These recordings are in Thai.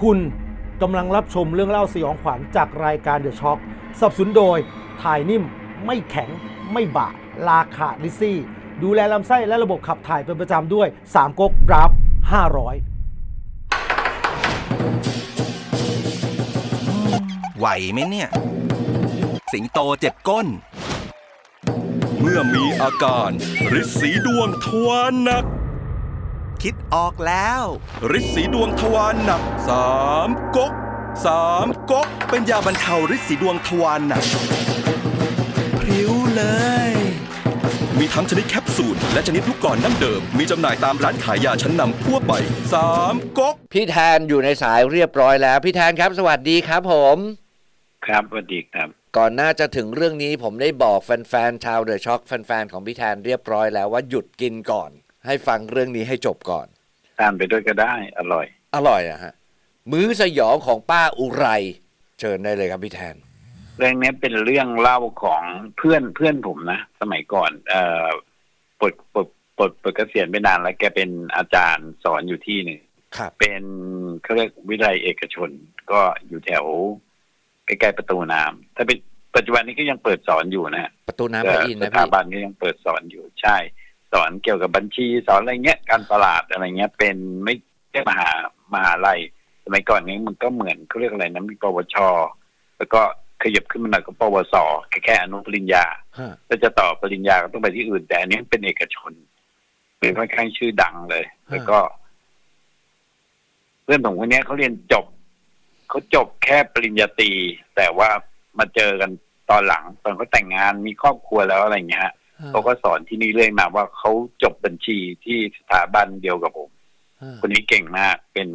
คุณกำลังรับชมเรื่องเล่าสยองขวัญจากรายการเดอะช็อคสนับสนุนโดย ถ่ายนิ่ม ไม่แข็ง ไม่บาดลาขาดลิซี่ ดูแลลำไส้และระบบขับถ่ายเป็นประจำด้วย 3ก๊กดราฟ500ไหวไหมเนี่ย สิงโตเจ็บก้น เมื่อมีอาการฤทธิ์สีดวงทวารหนัก คิดออกแล้วฤทธิ์สีดวงทวารหนักสามก๊กสามก๊กเป็นยาบรรเทาฤทธิ์สีดวงทวารหนักพริ้วเลย มีทั้งชนิดแคปซูลและชนิดลูกกลอนน้ำเดิม มีจำหน่ายตามร้านขายยาชั้นนำทั่วไปสามก๊กพี่แทนอยู่ในสายเรียบร้อยแล้ว พี่แทนครับ สวัสดีครับผม ครับสวัสดีครับ ก่อนหน้าจะถึงเรื่องนี้ผมได้บอกแฟนๆชาวเดอะช็อคแฟนๆของพี่แทนเรียบร้อยแล้วว่าหยุดกินก่อน ให้ฟังเรื่องนี้ให้จบก่อนทานไปด้วยก็ได้ อร่อย อร่อยอะฮะ มื้อสยองของป้าอุไร เชิญได้เลยครับพี่แทน เรื่องนี้เป็นเรื่องเล่าของเพื่อนเพื่อนผมนะ สมัยก่อน เอ่อปลดปลดปลดปลดเกษียณไปนานแล้วแกเป็นอาจารย์สอนอยู่ที่หนึ่งครับ เป็นเขาเรียกวิทยาลัยเอกชน ก็อยู่แถวใกล้ๆประตูน้ำถ้าเป็นปัจจุบันนี้ก็ยังเปิดสอนอยู่นะฮะ ประตูน้ำพระอินทร์สนะถาพี่ บันก็ยังเปิดสอนอยู่ใช่ สอนเกี่ยวกับบัญชีสอนอะไรเงี้ยการตลาดอะไรเงี้ย เป็นไม่ใช่มหามหาลัยสมัยก่อนนี้มันก็เหมือนเขาเรียกอะไรนะมีปวช แล้วก็ขยับขึ้นมาหน่อยก็ปวสแค่แค่อนุปริญญาฮะถ้าจะต่อปริญญาก็ต้องไปที่อื่น แต่อันนี้เป็นเอกชนเป็นค่อนข้างชื่อดังเลย แล้วก็ เพื่อนผมคนเนี้ยเขาเรียนจบเขาจบแค่ปริญญาตรีแต่ว่ามาเจอกันตอนหลัง ตอนเขาแต่งงานมีครอบครัวแล้วอะไรอย่างเงี้ยฮะ เขาก็สอนที่นี่เรื่อยมาว่าเขาจบบัญชีที่สถาบันเดียวกับผมฮะคนนี้เก่งมากเป็น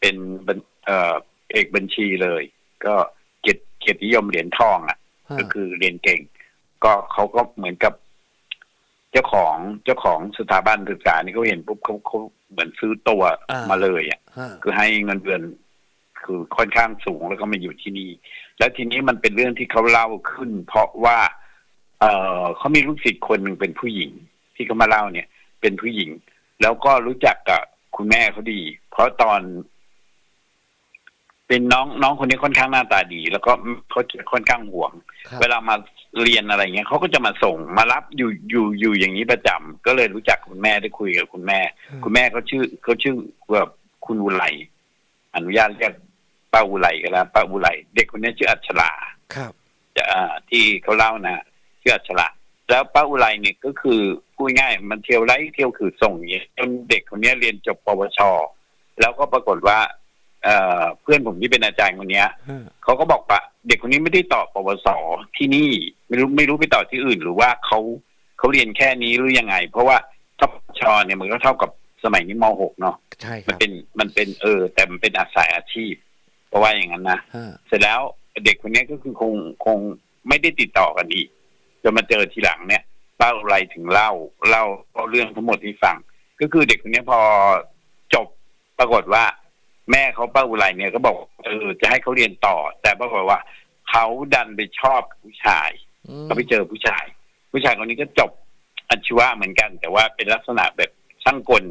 เป็นบัญเอ่อเอกบัญชีเลย ก็เกียรติเกียรตินิยมเหรียญทองอะฮะก็คือเรียนเก่ง ก็เขาก็เหมือนกับ เจ้าของเจ้าของสถาบันศึกษานี่เขาเห็นปุ๊บเขาเขาเหมือนซื้อตัวอ่ามมาเลยอะฮะคือให้เงินเดือนคือค่อนข้างสูงแล้วก็มาอยู่ที่นี่ แล้วทีนี้มันเป็นเรื่องที่เขาเล่าขึ้น เพราะว่า เออเขามีลูกศิษย์คนหนึ่งเป็นผู้หญิง ที่เขามาเล่าเนี่ย เป็นผู้หญิง แล้วก็รู้จักกับคุณแม่เขาดี เพราะตอน เป็นน้องน้องคนนี้ค่อนข้างหน้าตาดี แล้วก็เขาจะค่อนข้างห่วงครับเวลามาเรียนอะไรเงี้ยเขาก็จะมาส่งมารับอยู่อยู่อยู่อย่างนี้ประจำก็เลยรู้จักคุณแม่ได้คุยกับคุณแม่ คุณแม่เขาชื่อเขาชื่อแบบคุณอุไรอนุญาตเรียกป้าอุไรก็แล้วป้าอุไรเด็กคนนี้ชื่ออัชราครับจะอ่าที่เขาเล่านะ ชื่ออัชราแล้วป้าอุไรเนี่ยก็คือพูดง่ายมันเที่ยวไล่เที่ยวคือส่งอย่างเงี้ยจนเด็กคนนี้เรียนจบปวช แล้วก็ปรากฏว่าเอ่อเพื่อนผมที่เป็นอาจารย์คนเนี้ยฮะเขาก็บอกว่าเด็กคนนี้ไม่ได้ต่อปวสที่นี่ไม่รู้ไม่รู้ไปต่อที่อื่น หรือว่าเขาเขาเรียนแค่นี้หรือยังไง เพราะว่าทปชเนี่ยมันก็เท่ากับสมัยนี้มหกเนาะใช่คมันรับเป็นมันเป็นเออ แต่มันเป็นอาศัยอาชีพ เพราะว่าอย่างนั้นนะฮะเสร็จแล้วเด็กคนนี้ก็คือคงคงไม่ได้ติดต่อกันอีก จนมาเจอทีหลังเนี่ยเล่าอะไรถึงเล่าเล่าเรื่องทั้งหมดที่ฟัง ก็คือเด็กคนนี้พอจบปรากฏว่า แม่เขาป้าอุไรเนี่ยก็บอกเออจะให้เขาเรียนต่อ แต่ปรากฏว่าเขาดันไปชอบผู้ชายอืมเขาไปเจอผู้ชาย ผู้ชายคนนี้ก็จบอาชีวะเหมือนกัน แต่ว่าเป็นลักษณะแบบช่างกล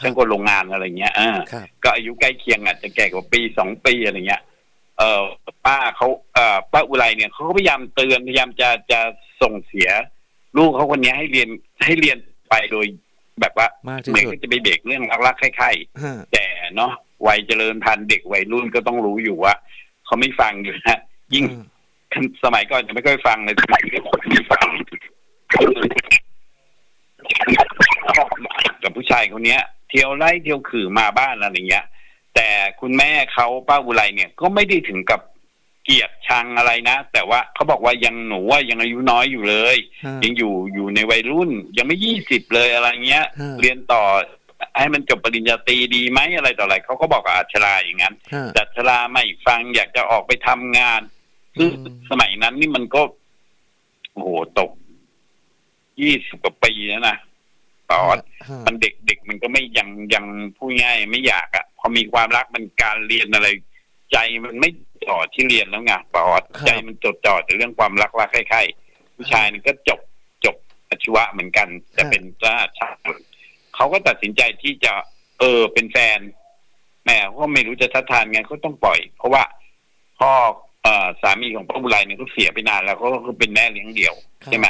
ช่างกลโรงงานอะไรเงี้ยอ่าครับก็อายุใกล้เคียงอาจจะแก่กว่าปีสองปีอะไรเงี้ย เออป้าเขาเอ่อป้าอุไรเนี่ยเขาก็พยายามเตือนพยายามจะจะส่งเสีย ลูกเขาคนนี้ให้เรียนให้เรียนไปโดยแบบว่ามากที่เหมือนสุดก็จะไปเบรกเรื่องรักๆใคร่ๆฮะแต่เนาะวัยเจริญพันธุ์เด็กวัยรุ่นก็ต้องรู้อยู่ว่าเขาไม่ฟังอยู่นะยิ่งสมัยก่อนจะไม่ค่อยฟังเลยสมัยนี้คนไม่ฟังกับผู้ชายคนเนี้ย เที่ยวไล่เที่ยวขื่อมาบ้านอะไรเงี้ย แต่คุณแม่เขาป้าอุไรเนี่ยก็ไม่ได้ถึงกับเกลียดชังอะไรนะ แต่ว่าเขาบอกว่ายังหนูว่ายังอายุน้อยอยู่เลยฮะยังอยู่อยู่ในวัยรุ่น ยังไม่ยี่สิบเลยอะไรเงี้ยฮะเรียนต่อให้มันจบปริญญาตรีดีไหมอะไรต่ออะไรเขาก็บอกกับอัชราอย่างนั้นฮะแต่อัชราไม่ฟังอยากจะออกไปทำงานซึ่งอืมสมัยนั้นนี่มันก็โอ้โหตกยี่สิบกว่าปีแล้วนะ ปอดฮะมันเด็กเด็กมันก็ไม่ยังยังพูดง่ายไม่อยากอะพอมีความรักมันการเรียนอะไร ใจมันไม่จ่อที่เรียนแล้วไงปอดครับใจมันจดจ่อแต่เรื่องความรักรักใคร่ๆผู้ชายนี่ก็จบจบอาชีวะเหมือนกันจะเป็นจ้าชาติเขาก็ตัดสินใจที่จะ เออเป็นแฟนแม่เขาก็ไม่รู้จะทัดทานไงก็ต้องปล่อย เพราะว่าพ่อเอ่อสามีของป้าอุไรเนี่ยเขาเสียไปนานแล้วเขาก็เป็นแม่เลี้ยงเดี่ยวครับใช่ไหม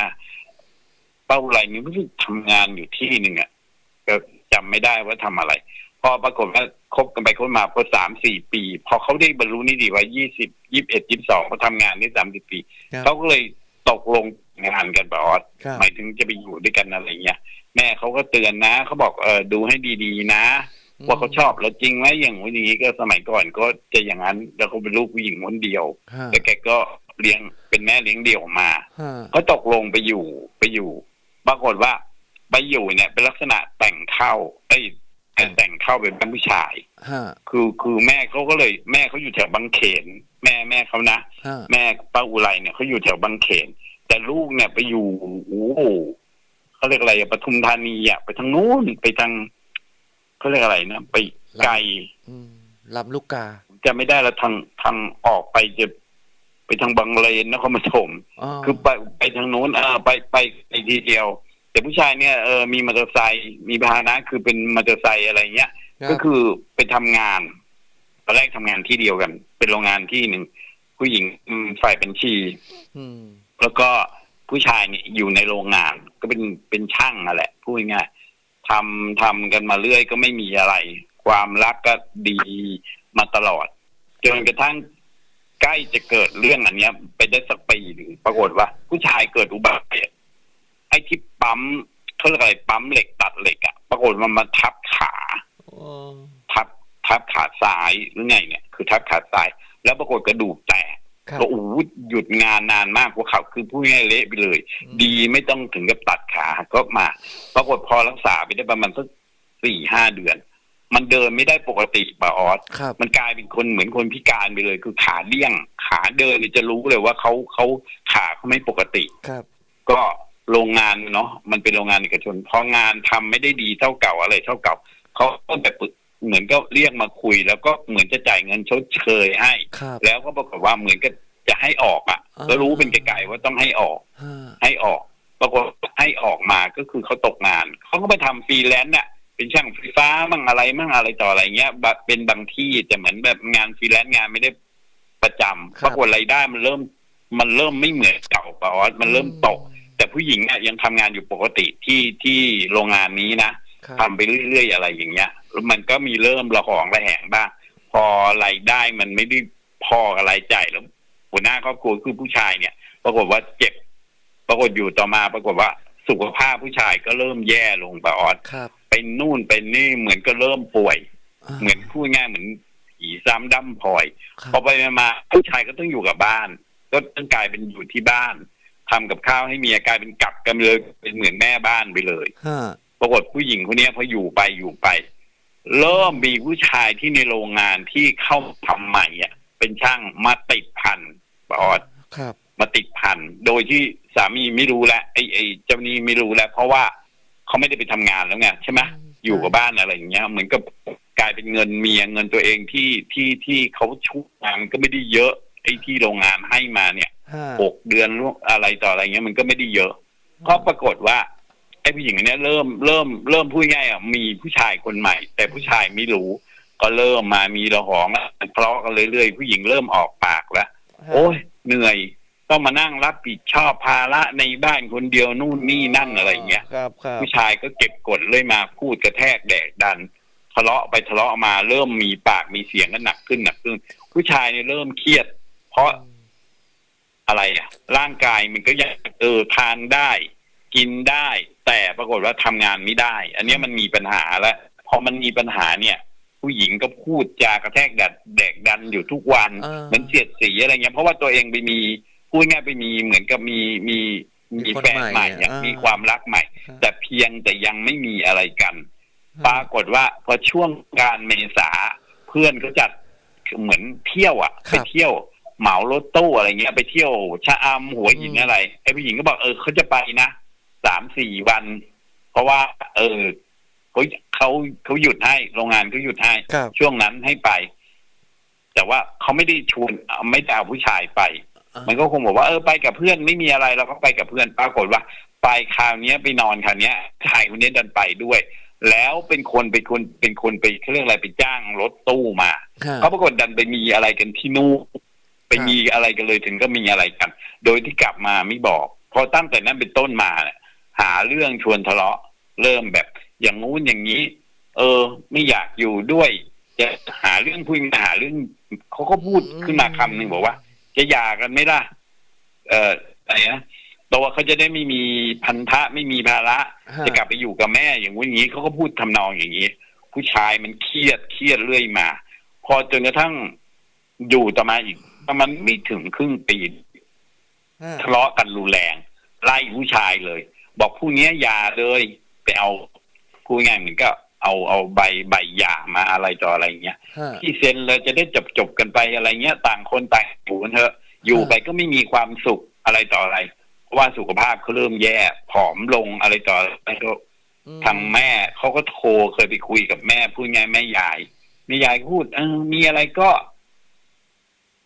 ป้าอุไรนี่ไม่รู้ทำงานอยู่ที่หนึ่งอะก็จำไม่ได้ว่าทำอะไร พอปรากฏว่าคบกันไปคบมาพอสามสี่ปี พอเขาได้บรรลุนิติว่ายี่สิบยี่สิบเอ็ดยี่สิบสองเขาทำงานได้สามสิบปีครับเขาก็เลยตกลงงานกันแบบว่าครับหมายถึงจะไปอยู่ด้วยกันอะไรเงี้ยแม่เขาก็เตือนนะเขาบอกเออดูให้ดีๆนะ ว่าเขาชอบเราจริงไหมอย่างวันนี้ก็สมัยก่อนก็จะอย่างนั้นแล้วเขาเป็นลูกผู้หญิงคนเดียวฮะแต่แกก็เลี้ยงเป็นแม่เลี้ยงเดี่ยวมาฮะก็ตกลงไปอยู่ไปอยู่ ปรากฏว่าไปอยู่เนี่ย เป็นลักษณะแต่งเข้าไอ้ยแต่งเข้าเป็นบ้านผู้ชายฮะคือคือแม่เขาก็เลย แม่เขาอยู่แถวบางเขน แม่แม่เขานะฮะแม่ป้าอุไรเนี่ยเขาอยู่แถวบางเขน แต่ลูกเนี่ยไปอยู่โอ้โหเขาเรียกอะไรอะปทุมธานีอะไปทางนู้นไปทางเขาเรียกอะไรนะไปไกลอืมลำลูกกา จะไม่ได้แล้วทางทางออกไปจะ ไปทางบางเลนนครปฐมอ๋อคือไปไปทางนู้นเออไปไปไปทีเดียว แต่ผู้ชายเนี่ยเออมีมอเตอร์ไซค์มีพาหนะคือเป็นมอเตอร์ไซค์อะไรเงี้ยรับก็คือไปทำงานตอนแรกทำงานที่เดียวกัน เป็นโรงงานที่หนึ่งผู้หญิงอืมฝ่ายบัญชีมแล้วก็ผู้ชายเนี่ยอยู่ในโรงงาน ก็เป็นเป็นช่างนั่นแหละพูดง่ายๆทำทำกันมาเรื่อยก็ไม่มีอะไร ความรักก็ดีมาตลอดจนกระทั่ง ใกล้จะเกิดเรื่องอันเนี้ย ไปได้สักปีหนึ่งปรากฏว่า ผู้ชายเกิดอุบัติเหตุไอ้ที่ปั๊มเขาเรียกอะไรปั๊มเหล็กตัดเหล็กอะปรากฏมันมาทับขาอ๋อทับทับขาซ้ายหรือไงเนี่ย คือทับขาซ้าย แล้วปรากฏกระดูกแตกครับก็โอ้โหหยุดงานนานมากกว่าเขาคือพูดง่ายๆเละไปเลยอืมดีไม่ต้องถึงกับตัดขาก็มา ปรากฏพอรักษาไปได้ประมาณสักสี่ห้าเดือน มันเดินไม่ได้ปกติปะออสครับ มันกลายเป็นคนเหมือนคนพิการไปเลย คือขาเลี่ยง ขาเดินเนี่ยจะรู้เลยว่าเขาเขาขาเขาไม่ปกติครับ ก็โรงงานเนาะมันเป็นโรงงานเอกชนพองานทำไม่ได้ดีเท่าเก่าอะไรเท่าเก่าเขาก็แบบเหมือนก็เรียกมาคุย แล้วก็เหมือนจะจ่ายเงินชดเชยให้ครับแล้วก็ปรากฏว่าเหมือนกับจะให้ออกอะอ่าก็รู้เป็นไกลๆว่าต้องให้ออกฮะให้ออกปรากฏให้ออกมาก็คือเขาตกงานเขาก็ไปทำฟรีแลนซ์น่ะ เป็นช่างไฟฟ้ามั่งอะไรมั่งอะไรต่ออะไรเงี้ยแบบเป็นบางที่แต่เหมือนแบบงานฟรีแลนซ์งานไม่ได้ประจำปรากฏรายได้มันเริ่ม มันเริ่มไม่เหมือนเก่าปะออสมันเริ่มตก แต่ผู้หญิงเนี่ยยังทำงานอยู่ปกติที่ที่โรงงานนี้นะครับทำไปเรื่อยๆอะไรอย่างเงี้ยแล้วมันก็มีเริ่มระหองระแหงบ้างพอรายได้มันไม่ได้พอกับรายจ่ายแล้วหัวหน้าครอบครัวคือผู้ชายเนี่ย ปรากฏว่าเจ็บ ปรากฏอยู่ต่อมาปรากฏว่า สุขภาพผู้ชายก็เริ่มแย่ลงปะออดครับไปนู่นไปนี่เหมือนก็เริ่มป่วยาเหมือนพูดง่ายเหมือนผีซ้ำดั้มพลอยครับพอไปมาผู้ชายก็ต้องอยู่กับบ้าน ก็ต้องกลายเป็นอยู่ที่บ้านทำกับข้าวให้เมียกลายเป็นกลับกันเลยเป็นเหมือนแม่บ้านไปเลยฮะปรากฏผู้หญิงคนเนี้ยพออยู่ไปอยู่ไป เริ่มมีผู้ชายที่ในโรงงานที่เข้าทำใหม่อะ เป็นช่างมาติดพันปอดครับ มาติดพันโดยที่สามีไม่รู้แล้วไอ้ไอ้เจ้านี้ไม่รู้แล้วเพราะว่าเขาไม่ได้ไปทำงานแล้วไงใช่ไหมอยู่กับบ้านอะไรอย่างเงี้ย เหมือนกับกลายเป็นเงินเมียเงินตัวเองที่ที่ที่เขาชุบงานก็ไม่ได้เยอะไอ้ที่โรงงานให้มาเนี่ยฮะหกเดือนล่วงอะไรต่ออะไรเงี้ยมันก็ไม่ได้เยอะก็ปรากฏว่าไอ้ผู้หญิงคนเนี้ยเริ่มเริ่มเริ่มพูดง่ายอะมีผู้ชายคนใหม่ แต่ผู้ชายไม่รู้ ก็เริ่มมามีระหองอะทะเลาะกันเรื่อยๆผู้หญิงเริ่มออกปากแล้วโอ้ยเหนื่อย ต้องมานั่งรับผิดชอบภาระในบ้านคนเดียวนู่นนี่นั่นอะไรอย่างเงี้ยครับครับผู้ชายก็เก็บกดเลยมาพูดกระแทกแดกดัน ทะเลาะไปทะเลาะมาเริ่มมีปากมีเสียงกันหนักขึ้นหนักขึ้น ผู้ชายเนี่ยเริ่มเครียด เพราะอะไรอะ ร่างกายมันก็ยังเออทานได้ กินได้ แต่ปรากฏว่าทำงานไม่ได้ อันเนี้ยมันมีปัญหาแล้วพอมันมีปัญหาเนี่ย ผู้หญิงก็พูดจากระแทกดัดแดกดันอยู่ทุกวันอ่าเหมือนเสียดสีอะไรเงี้ยเพราะว่าตัวเองไปมี พูดง่ายไปมีเหมือนกับมีมีมีมีคนแฟนใหม่ใหม่อะอ่ามีมีความรักใหม่ครับแต่เพียงแต่ยังไม่มีอะไรกัน ปรากฏว่าพอช่วงกรารเมษาเพื่อนเขาจัดเหมือนเที่ยวอะคไปรับเที่ยวเหมารถตู้อะไรเงี้ยไปเที่ยวชะอำหัวหินอืมอะไรไอ้ผู้หญิงก็บอกเออเขาจะไปนะสามสี่วัน เพราะว่า เออเขาเขาเขาหยุดให้โรงงานเขาหยุดให้ครับช่วงนั้นให้ไป แต่ว่าเขาไม่ได้ชวนเอาไม่ได้เอาผู้ชายไปอ่า มันก็คงบอกว่าเออไปกับเพื่อนไม่มีอะไรเราก็ไปกับเพื่อนปรากฏว่า ไปคราวเนี้ยไปนอนคราวเนี้ยชายคนนี้ดันไปด้วย แล้วเป็นคนเป็นคนเป็นคนไปเขาเรื่องอะไรไปจ้างรถตู้มาฮะเขาปรากฏดันไปมีอะไรกันที่นู่นไปมีอะไรกันเลยถึงก็มีอะไรกัน โดยที่กลับมาไม่บอก พอตั้งแต่นั้นเป็นต้นมาเนี่ยหาเรื่องชวนทะเลาะ เริ่มแบบอย่างงู้นอย่างนี้ เออ ไม่อยากอยู่ด้วยจะหาเรื่องพูดหาเรื่องเขาก็พูดขึ้นมาคำหนึ่งบอกว่า จะหย่ากันไหมล่ะ เอออะไรนะตัวเขาจะได้ไม่มีพันธะไม่มีภาระฮะจะกลับไปอยู่กับแม่อย่างงู้นอย่างนี้เขาก็พูดทำนองอย่างนี้ ผู้ชายมันเครียดเครียดเรื่อยมา พอจนกระทั่งอยู่ต่อมาอีกประมาณไม่ถึงครึ่งปีฮะทะเลาะกันรุนแรง ไล่ผู้ชายเลย บอกผู้นี้ยอย่าเลย ไปเอาพูดง่ายเหมือนก็ เอาเอาใบใบหย่ามาอะไรต่ออะไรเงี้ยฮะที่เซ็นเลยจะได้จบจบกันไปอะไรเงี้ย ต่างคนต่างอยู่กันเถอะ อยู่ไปก็ไม่มีความสุขอะไรต่ออะไรเพราะว่าสุขภาพเขาเริ่มแย่ผอมลงอะไรต่ออะไรก็อืมทางแม่เขาก็โทรเคยไปคุยกับแม่พูดง่ายแม่ยายแม่ยายก็พูดเออมีอะไรก็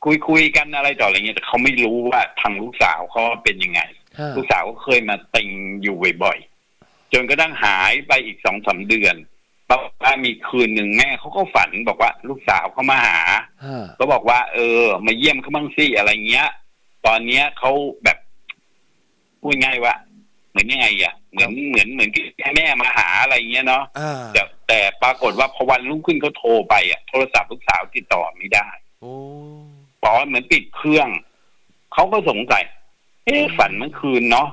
คุยคุยกันอะไรต่ออะไรเงี้ยแต่เขาไม่รู้ว่าทางลูกสาวเขาเป็นยังไงฮะลูกสาวก็เคยมาติงอยู่บ่อยๆจนกระทั่งหายไปอีกสองสามเดือนป รากฏว่ามีคืนหนึ่งแม่เขาก็ฝันบอกว่าลูกสาวเขามาหาฮะก็บอกว่า เออ มาเยี่ยมเขาบ้างสิอะไรเงี้ย ตอนเนี้ยเขาแบบพูดง่ายว่า เหมือนยังไงอะเหมือนเหมือนเหมือนที่ให้แม่มาหาอะไรเงี้ยเนาะอ่าแต่แต่ปรากฏว่าพอวันรุ่งขึ้นเขาโทรไปอะโทรศัพท์ลูกสาวติดต่อไม่ได้โอ้บอกว่าเหมือนปิดเครื่องเขาก็สงสัยเอ๊ะฝันเมื่อคืนเนาะ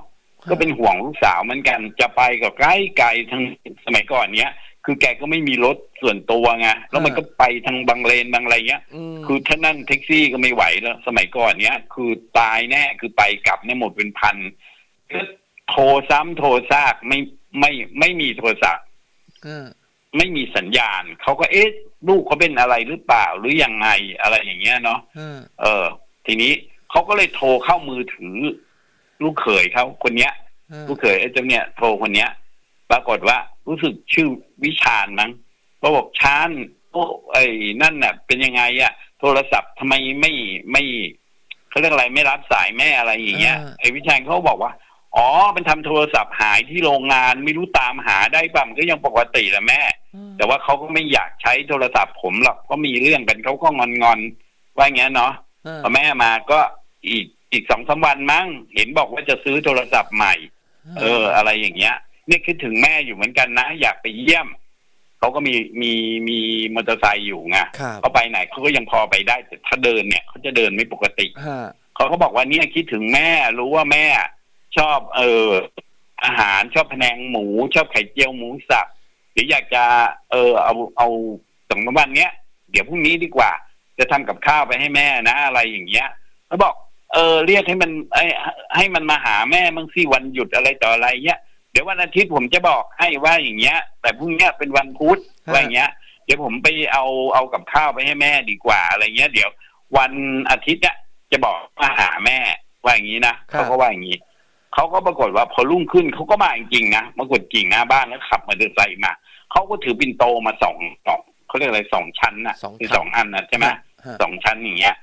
ก็เป็นห่วงลูกสาวเหมือนกัน จะไปก็ใกล้ไกลทางสมัยก่อนเนี้ย คือแกก็ไม่มีรถส่วนตัวไงแล้วมันก็ไปทางบางเลนบางอะไรเงี้ยอืมคือถ้านั่งแท็กซี่ก็ไม่ไหวแล้ว สมัยก่อนเนี้ย คือตายแน่คือไปกลับเนี่ยหมดเป็นพันก็โทรซ้ำโทรซากไม่ไม่ไม่มีโทรศัพท์ฮะไม่มีสัญญาณเขาก็เอ๊ะลูกเขาเป็นอะไรหรือเปล่าหรือยังไงอะไรอย่างเงี้ยเนาะฮะเออ ทีนี้เขาก็เลยโทรเข้ามือถือ ลูกเขยเขาคนเนี้ยฮะลูกเขยไอ้เจ้าเนี่ยโทรคนเนี้ย ปรากฏว่า รู้สึกชื่อวิชาญมั้งก็บอกชานโอ้ไอ้นั่นน่ะ เป็นยังไงอะโทรศัพท์ทำไมไม่ไม่เขาเรียกอะไรไม่รับสายแม่อะไรอย่างเงี้ยไอ้วิชาญเขาบอกว่า อ๋อเป็นทำโทรศัพท์หายที่โรงงานไม่รู้ตามหาได้ป่ะมันก็ยังปกติแหละแม่ แต่ว่าเขาก็ไม่อยากใช้โทรศัพท์ผมหรอกก็มีเรื่องกันเขาก็งอนงอนๆว่าอย่างเงี้ยเนาะฮะพอแม่มาก็อีกอีกสองสามวันมั้งเห็นบอกว่าจะซื้อโทรศัพท์ใหม่ เออ อะไรอย่างเงี้ย เนี่ยคิดถึงแม่อยู่เหมือนกันนะ อยากไปเยี่ยมเขาก็มีมีมีมอเตอร์ไซค์อยู่ไงครับเขาไปไหนเขาก็ยังพอไปได้แต่ถ้าเดินเนี่ยเขาจะเดินไม่ปกติฮะเขาก็บอกว่าเนี่ยคิดถึงแม่รู้ว่าแม่ชอบเอออาหารชอบพะแนงหมู ชอบไข่เจียวหมูสับหรืออยากจะเออเอาเอาสองสามวันเนี้ยเดี๋ยวพรุ่งนี้ดีกว่า จะทำกับข้าวไปให้แม่นะอะไรอย่างเงี้ยเขาบอก เออ เรียกให้มันไอ้ให้มันมาหาแม่บางสิวันหยุดอะไรต่ออะไรเงี้ย เดี๋ยววันอาทิตย์ผมจะบอกให้ว่าอย่างเงี้ย แต่พรุ่งเนี้ยเป็นวันพุธว่าอย่างเงี้ย เดี๋ยวผมไปเอาเอากับข้าวไปให้แม่ดีกว่าอะไรเงี้ย เดี๋ยววันอาทิตย์เนี่ยจะบอกมาหาแม่ว่าอย่างนี้นะเขาก็ว่าอย่างนี้เขาก็ปรากฏว่าพอรุ่งขึ้นเขาก็มาจริงๆนะมากดกิ่งหน้าบ้านแล้วขับมอเตอร์ไซค์มาเขาก็ถือปินโตมาสองสองเขาเรียกอะไรสองชั้นนะสองคือชั้นสองอันนะใช่ไหมฮะสองชั้นอย่างเงี้ย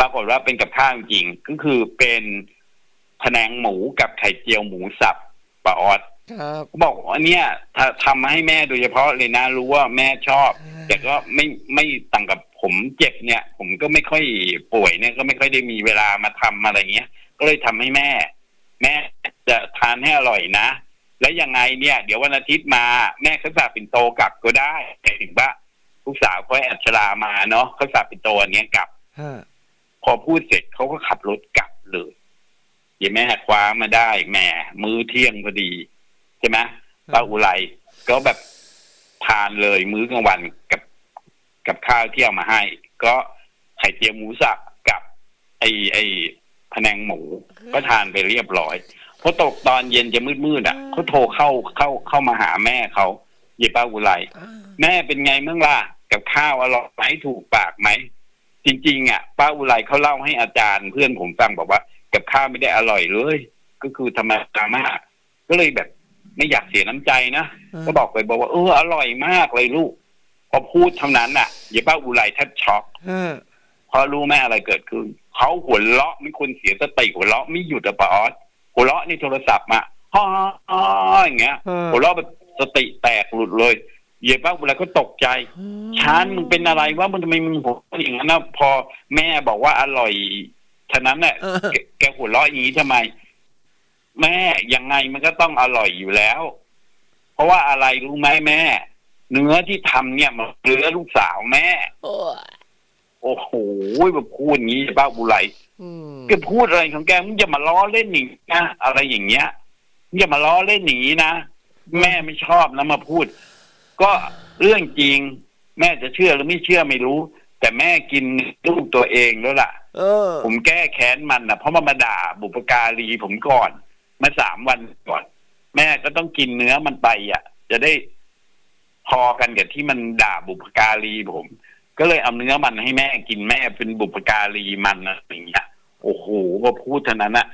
ปรากฏว่าเป็นกับข้าวจริงก็คือเป็นพะแนงหมูกับไข่เจียวหมูสับ ปลาออดครับบอกว่าเนี่ยถ้าทำมาให้แม่โดยเฉพาะเลยนะรู้ว่าแม่ชอบ แต่ก็ไม่ไม่ต่างกับผมเจ็บเนี่ย ผมก็ไม่ค่อยป่วยเนี่ยก็ไม่ค่อยได้มีเวลามาทำอะไรเงี้ย ก็เลยทำให้แม่ แม่จะทานให้อร่อยนะ แล้วยังไงเนี่ย เดี๋ยววันอาทิตย์มาแม่เขาสาปิ่นโตกลับก็ได้แต่ถึงว่าลูกสาวเขาให้อัชรามาเนาะเขาสาปิ่นโตอันเนี้ยกลับฮะพอพูดเสร็จเขาก็ขับรถกลับเลย ยายแม่คว้ามาได้แหม่มื้อเที่ยงพอดี ใช่ไหมป้าอุไรก็แบบทานเลยมื้อกลางวันกับกับข้าวที่เอามาให้ ก็ไข่เจียวหมูสับกับ ไอไอพะแนงหมูก็ทานไปเรียบร้อยพอตกตอนเย็นจะมืดๆอะเขาโทรเข้าเข้าเข้ามาหาแม่เขาเยป้าอุไรแม่เป็นไงบ้างล่ะกับข้าวอร่อยไหมถูกปากไหมจริง ๆ อะ ป้าอุไรเขาเล่าให้อาจารย์เพื่อนผมฟังบอกว่า กับข้าวไม่ได้อร่อยเลย ก็คือธรรมดามากก็เลยแบบไม่อยากเสียน้ำใจนะก็บอกไปบอกว่าเอออร่อยมากเลยลูก พอพูดเท่านั้นน่ะยายป้าอุไรแทบช็อกฮะเพราะรู้แม่อะไรเกิดขึ้นเขาหัวเราะไม่คนเสียสติหัวเราะไม่หยุดอะป้าออสหัวเราะในโทรศัพท์มาฮ่าฮ่าอย่างเงี้ยฮะหัวเราะแบบสติแตกหลุดเลยเย่ป้าอุไรก็ตกใจชานมึงเป็นอะไรวะมึงทำไมมึงหัวเราะอย่างนั้นนะพอแม่บอกว่าอร่อย ฉะนั้นเนี่ยเออแกแกหัวเราะอย่างนี้ทำไม แม่ยังไงมันก็ต้องอร่อยอยู่แล้ว เพราะว่าอะไรรู้ไหมแม่ เนื้อที่ทำเนี่ยมันเนื้อลูกสาวแม่โอ้ยโอ้โหแบบพูดอย่างนี้ป้าบุไรอืมแกพูดอะไรของแกมึงอย่ามาล้อเล่นอย่างนี้นะอะไรอย่างเงี้ยมึงอย่ามาล้อเล่นอย่างนี้นะแม่ไม่ชอบนะมาพูด ก็เรื่องจริง แม่จะเชื่อหรือไม่เชื่อไม่รู้ แต่แม่กินลูกตัวเองแล้วล่ะ เออ ผมแก้แค้นมันนะเพราะมันมาด่าบุปการีผมก่อนเมาสามวันก่อน แม่ก็ต้องกินเนื้อมันไปอะ จะได้พอกันกับที่มันด่าบุปการีผม ก็เลยเอาเนื้อมันให้แม่กินแม่เป็นบุปการีมันนะอย่างเงี้ยโอ้โหพอพูดเท่านั้นนะ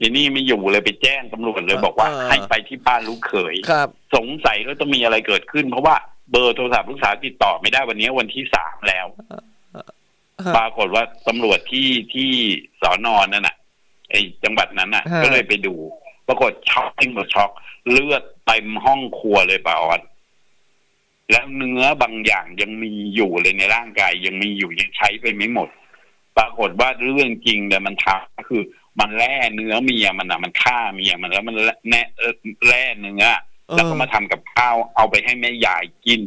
ทีนี่ไม่อยู่เลยไปแจ้งตำรวจเลยบอกว่าเออให้ไปที่บ้านลูกเขยครับ สงสัยว่าต้องมีอะไรเกิดขึ้น เพราะว่า เบอร์โทรศัพท์ลูกสาวติดต่อไม่ได้วันนี้วันที่สามแล้ว ปรากฏว่าตำรวจที่ที่สอนอนนั่นน่ะไอ้จังหวัดนั้นน่ะฮะก็เลยไปดู ปรากฏช็อกทิ้งหมดช็อก เลือดเต็มห้องครัวเลยป่าออดแล้วเนื้อบางอย่างยังมีอยู่เลยในร่างกาย ยังมีอยู่ยังใช้ไปไม่หมด ปรากฏว่าเรื่องจริงแต่ยมันทำก็คือ มันแล่เนื้อเมียมันอะ มันฆ่าเมียมันแล้วมันแน่เอ่อแล่เนื้อ แล้วก็มาทำกับข้าวเอาไปให้แม่ยายกิน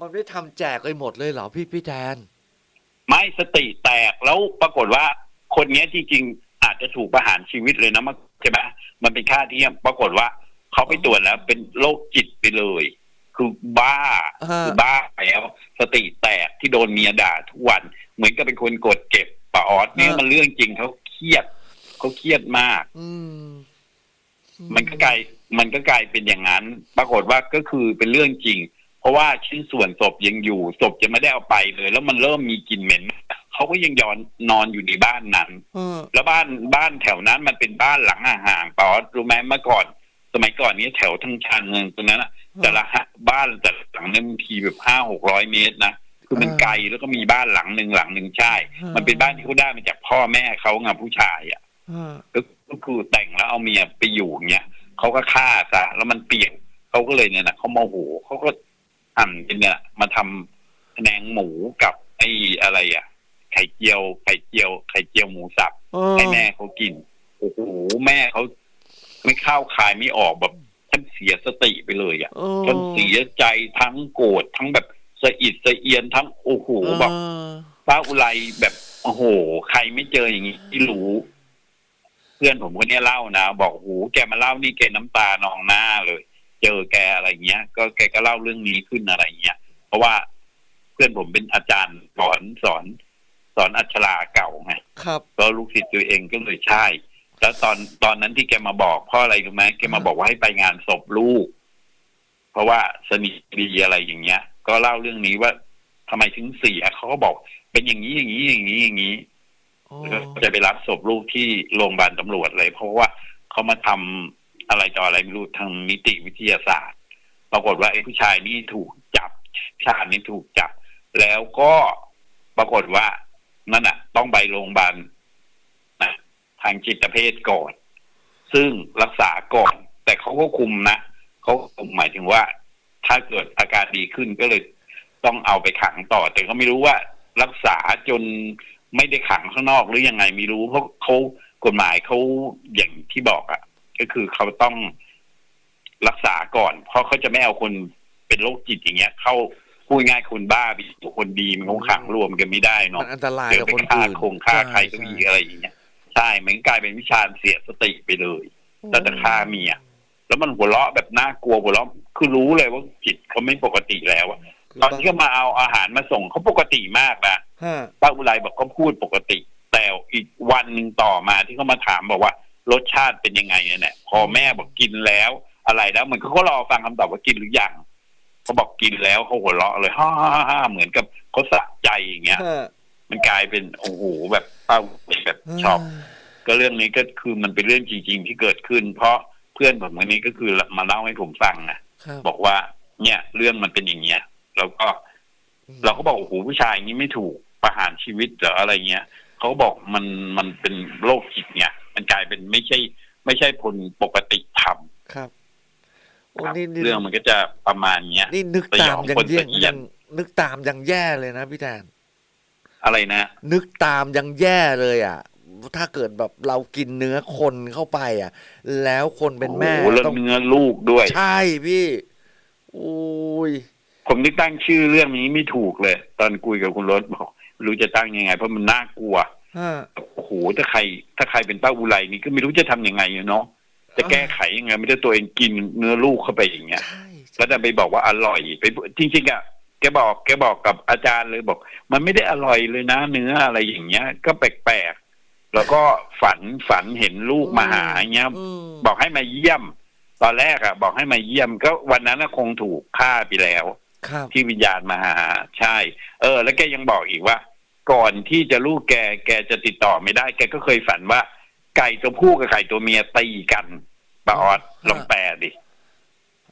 มันไม่ทำแจกเลยหมดเลยเหรอพี่พี่แทน ไม่สติแตกแล้วปรากฏว่า คนเนี้ยจริงๆอาจจะถูกประหารชีวิตเลยนะมันใช่ไหมมันเป็นค่าเที่ยมปรากฏว่าเขาไปตรวจแล้ว เป็นโรคจิตไปเลย คือบ้าฮะคือบ้าแล้วสติแตกที่โดนเมียด่าทุกวัน เหมือนกับเป็นคนกดเก็บปะออสเนี่ยมันเรื่องจริงเขาเครียดเขาเครียดมาก อืมมันก็กลาย มันก็กลายเป็นอย่างนั้น ปรากฏว่าก็คือเป็นเรื่องจริง เพราะว่าชิ้นส่วนศพยังอยู่ศพจะไม่ได้เอาไปเลย แล้วมันเริ่มมีกลิ่นเหม็นเขาก็ยังยอนนอนอยู่ในบ้านนั้นเออแล้วบ้านบ้านแถวนั้นมันเป็นบ้านหลังห่างๆปอรู้ไหมเมื่อก่อน สมัยก่อนนี้แถวทั้งชานเมืองตรงนั้นอะแต่ละฮะบ้านแต่ละหลังเนี่ยบางทีแบบห้าหกร้อยเมตรนะคือมันไกลแล้วก็มีบ้านหลังหนึ่งหลังหนึ่งใช่ มันเป็นบ้านที่เขาได้มาจากพ่อแม่เขาไงผู้ชายอะเออก็ก็คือแต่งแล้วเอาเมียไปอยู่อย่างเงี้ย เขาก็ฆ่าซะแล้วมันเปลี่ยนเขาก็เลยเนี่ยนะเขาโมโหเขาก็หั่นเป็นเนี่ย มาทำแผนงหมูกับไอ้อะไรอะ ไข่เจียวไข่เจียวไข่เจียวหมูสับเออให้แม่เขากินโอ้โหแม่เขาไม่เข้าคายไม่ออกแบบท่านเสียสติไปเลยอะเออจนเสียใจทั้งโกรธทั้งแบบสะอิดสะเอียนทั้งโอ้โหแบบเออป้าอุไรแบบโอ้โห ใครไม่เจออย่างนี้ที่รู้ เพื่อนผมคนเนี้ยเล่านะบอกโอ้โหแกมาเล่านี่แกน้ำตานองหน้าเลย เจอแกอะไรเงี้ย ก็แกก็เล่าเรื่องนี้ขึ้นอะไรเงี้ยเพราะว่าเพื่อนผมเป็นอาจารย์สอนสอนสอนอัชราเก่าไงครับก็ลูกศิษย์ตัวเองก็เลยใช่แล้วตอนตอนนั้นที่แกมาบอกเพ่ออะไรรู้ไหมแกมาบอกว่าให้ไปงานศพลูก เพราะว่าสนิทดีอะไรอย่างเงี้ย ก็เล่าเรื่องนี้ว่าทำไมถึงเสียเขาก็บอก เป็นอย่างนี้อย่างนี้อย่างนี้อย่างนี้โอ้ แล้วก็จะไปรับศพลูกที่โรงพยาบาลตำรวจเลยเพราะว่าเขามาทำอะไรต่ออะไรไม่รู้ทางนิติวิทยาศาสตร์ ปรากฏว่าไอ้ผู้ชายนี่ถูกจับชาตินี่ถูกจับ แล้วก็ปรากฏว่านั่นน่ะ ต้องไปโรงพยาบาลนะทางจิตเภทก่อน ซึ่งรักษาก่อน แต่เขาก็คุมนะเขาคุมหมายถึงว่า ถ้าเกิดอาการดีขึ้นก็เลยต้องเอาไปขังต่อ แต่ก็ไม่รู้ว่ารักษาจน ไม่ได้ขังข้างนอกหรือยังไงไม่รู้เพราะเขากฎหมายเขาอย่างที่บอกอะ่ะ ก็คือเขาต้องรักษาก่อน เพราะเขาจะไม่เอาคนเป็นโรคจิตอย่างเงี้ย เข้าพูดง่ายๆคนบ้าไปอยู่คนดีมันคงขังรวมกันไม่ได้เนาะมันอันตรายเดี๋ยกับวไปคนฆ่าอื่นคงฆ่าใครก็ช่มีอะไรอย่างเงี้ยใช่เหมือนกลายเป็นวิชาเสียสติไปเลยถ้าจะฆ่าเมียแล้วมันหัวเราะแบบน่ากลัวหัวเราะคือรู้เลยว่าจิตเขาไม่ปกติแล้วอะตอนที่เขามาเอาอาหารมาส่งเขาปกติมากนะ ฮะป้าอุไรบอกเขาพูดปกติ แต่อีกวันหนึ่งต่อมาที่เขามาถามบอกว่า รสชาติเป็นยังไงเนี่ยแหละพอแม่บอกกินแล้ว อะไรแล้วเหมือนเขาก็รอฟังคำตอบว่ากินหรือยังเขาบอกกินแล้วเขาหัวเราะเลยฮ่าฮ่าฮ่าเหมือนกับเขาสะใจอย่างเงี้ยฮะมันกลายเป็นโอ้โหแบบป้าแบบช็อกก็เรื่องนี้ก็คือมันเป็นเรื่องจริง ๆ ที่เกิดขึ้น เพราะเพื่อนผมคนนี้ก็คือมาเล่าให้ผมฟังนะครับบอกว่า เนี่ย เรื่องมันเป็นอย่างเงี้ยแล้วก็ เราก็บอกโอ้โหผู้ชายอย่างนี้ไม่ถูก ประหารชีวิตหรืออะไรเงี้ยเขาก็บอกมันมันเป็นโรคจิตเนี่ยมันกลายเป็นไม่ใช่ ไม่ใช่คนปกติทำครับโอ้ครับนี่นี่เรื่องมันก็จะประมาณเนี้ยนี่นึกตามสยองยังคนแย่สะเอียยันงนึกตามยังแย่เลยนะพี่แทนอะไรนะ นึกตามยังแย่เลยอะ ถ้าเกิดแบบเรากินเนื้อคนเข้าไป อะ แล้วคนเป็นแม่โอ้โหแล้วต้องเนื้อลูกด้วย ใช่พี่โอ้ยผมนึกตั้งชื่อเรื่องนี้ไม่ถูกเลย ตอนคุยกับคุณรถบอกไม่ รู้จะตั้งยังไง เพราะมันน่ากลัวฮะโอ้โหถ้าใคร ถ้าใครเป็นป้าอุไรนี่ก็ไม่รู้จะทำยังไงอะเนาะจะแก้ไขยังไงไม่ได้ตัวเองกินเนื้อลูกเข้าไปอย่างเงี้ยใช่แล้วจะไปบอกว่าอร่อยไปจริงๆอะแกบอกแกบอกกับอาจารย์เลยบอก มันไม่ได้อร่อยเลยนะ เนื้ออะไรอย่างเงี้ย ก็แปลกๆแล้วก็ฝันฝันเห็นลูกมาหาอย่างเงี้ยอืมบอกให้มาเยี่ยม ตอนแรกอะบอกให้มาเยี่ยมก็วันนั้นน่ะคงถูกฆ่าไปแล้วครับ ที่วิญญาณมาหา ใช่ เออ แล้วแกยังบอกอีกว่า ก่อนที่จะลูกแกแกจะติดต่อไม่ได้ แกก็เคยฝันว่า ไก่ตัวผู้กับไก่ตัวเมียตีกันปาออดลองแปลดิ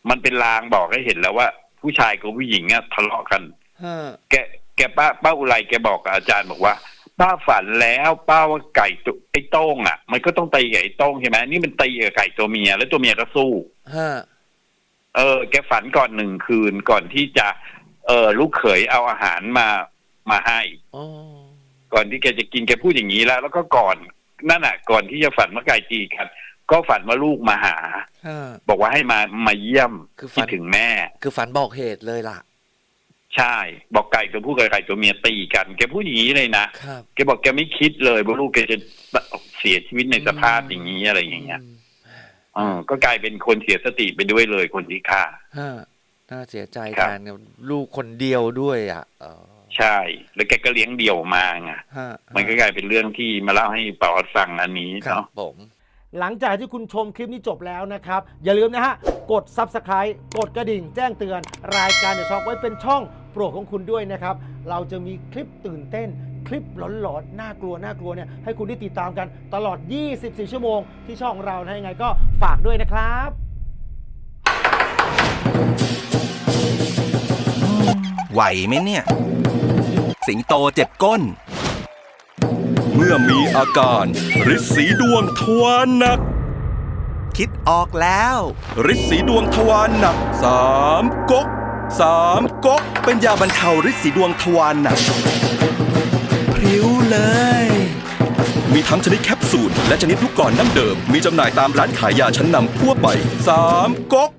มันเป็นลางบอกให้เห็นแล้วว่า ผู้ชายกับผู้หญิงอะทะเลาะกันฮะแกแกป้าป้าอุไรแกบอกกับอาจารย์บอกว่า ป้าฝันแล้วป้าว่าไก่ตัวไอ้โต้งอะ มันก็ต้องตีกับไอ้โต้งใช่ไหมนี่มันตีกับไก่ตัวเมียแล้วตัวเมียก็สู้ฮะ เออ แกฝันก่อนหนึ่งคืนก่อนที่จะ เออลูกเขยเอาอาหารมามาให้อ๋อก่อนที่แกจะกินแกพูดอย่างนี้แล้ว แล้วก็ก่อนนั่นน่ะ ก่อนที่จะฝันว่าไก่ตีกันก็ฝันว่าลูกมาหาฮะบอกว่าให้มามาเยี่ยมคือฝัคิดนถึงแม่ คือฝันบอกเหตุเลยล่ะ ใช่ บอกไก่ตัวผู้กับไก่ตัวเมียตีกัน แกพูดอย่างนี้เลยนะครับแกบอกแกไม่คิดเลยว่าลูกแกจะเสียชีวิตในสภาพอย่างนี้อะไรอย่างเงี้ยมเออก็กลายเป็นคนเสียสติไปด้วยเลยคนที่ฆ่าฮะน่าเสียใจครัแทบนกับลูกคนเดียวด้วย อะเออใช่ แล้วแกก็เลี้ยงเดี่ยวมาไงฮะมันก็กลายเป็นเรื่องที่มาเล่าให้ปาออดฟังอันนี้ครับเนาะผมหลังจากที่คุณชมคลิปนี้จบแล้วนะครับ อย่าลืมนะฮะ กด Subscribe กดกระดิ่งแจ้งเตือน รายการเดอะช็อคไว้เป็นช่องโปรดของคุณด้วยนะครับ เราจะมีคลิปตื่นเต้น คลิปหลอนๆน่ากลัวน่ากลัวเนี่ยให้คุณได้ติดตามกันตลอด 24 ชั่วโมงที่ช่องเรานะยังไงก็ฝากด้วยนะครับไหวไหมเนี่ย สิงโตเจ็บก้น เมื่อมีอาการฤทธิ์สีดวงทวารหนัก คิดออกแล้วฤทธิ์สีดวงทวารหนักสามก๊กสามก๊กเป็นยาบรรเทาฤทธิ์สีดวงทวารหนัก ผิวเลย มีทั้งชนิดแคปซูลและชนิดลูกก่อนดั้งเดิม มีจำหน่ายตามร้านขายยาชั้นนำทั่วไปสามก๊ก